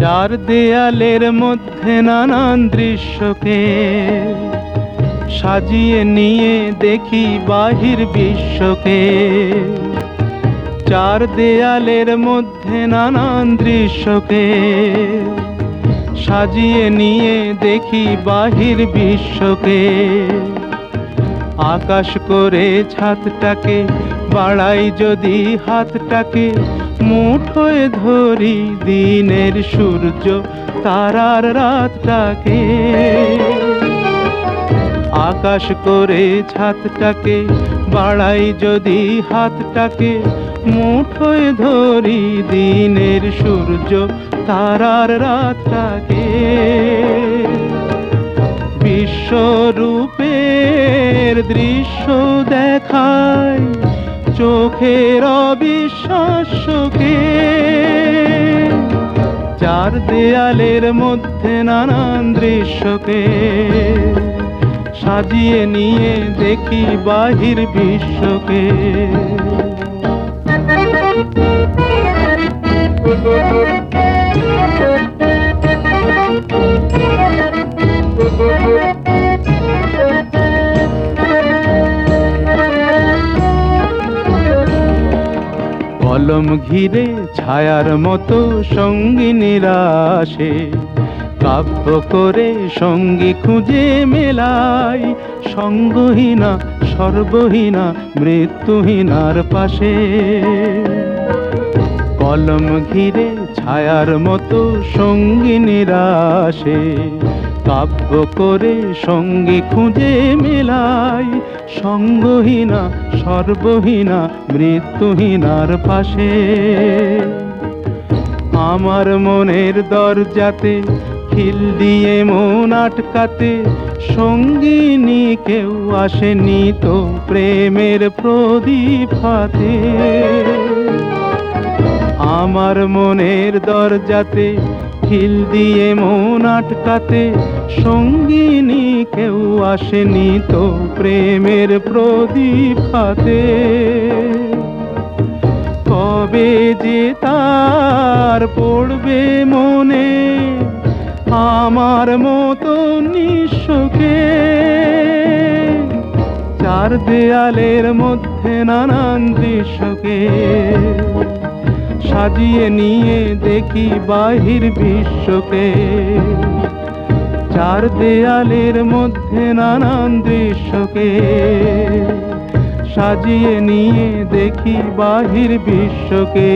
চার দেয়ালের মধ্যে নানান দৃশ্যকে সাজিয়ে নিয়ে দেখি বাহির বিশ্বকে। চার দেয়ালের মধ্যে নানান দৃশ্যকে। সাজিয়ে নিয়ে দেখি বাহির বিশ্বকে। আকাশ করে ছাদটাকে বাড়াই যদি হাতটাকে মুঠোয় ধরি দিনের সূর্য তারার রাতটাকে। আকাশ করে ছাদটাকে বাড়াই যদি হাতটাকে, মুঠোয় ধরি দিনের সূর্য তারার রাতটাকে। বিশ্বরূপের দৃশ্য দেখায় চোখের অবিশ্বাসকে চার দেয়ালের মধ্যে নানান দৃশ্যকে সাজিয়ে নিয়ে দেখি বাহির বিশ্বকে। কলম ঘিরে ছায়ার মতো সঙ্গিনীরা আসে। কাব্য করে সঙ্গী খুঁজে মেলাই সঙ্গহীনা, সর্বহীনা, মৃত্যুহীনার পাশে। কলম ঘিরে ছায়ার মতো সঙ্গিনীরা আসে কাব্য করে সঙ্গী খুঁজে মেলাই সঙ্গহীনা, সর্বহীনা, মৃত্যুহীনার পাশে। আমার মনের দরজাতে খিল দিয়ে মন আটকাতে সঙ্গিনী কেউ আসেনি তো প্রেমের প্রদীপ হাতে। আমার মনের দরজাতে খিল দিয়ে মন আটকাতে সঙ্গিনী কেউ আসেনি তো প্রেমের প্রদীপ হাতে। কবে যে তার পড়বে মনে আমার মতো নিঃস্বকে চার দেয়ালের মধ্যে নানান দৃশ্যকে সাজিয়ে নিয়ে দেখি বাহির বিশ্বকে। চার দেয়ালের মধ্যে নানান দৃশ্যকে সাজিয়ে নিয়ে দেখি বাহির বিশ্বকে।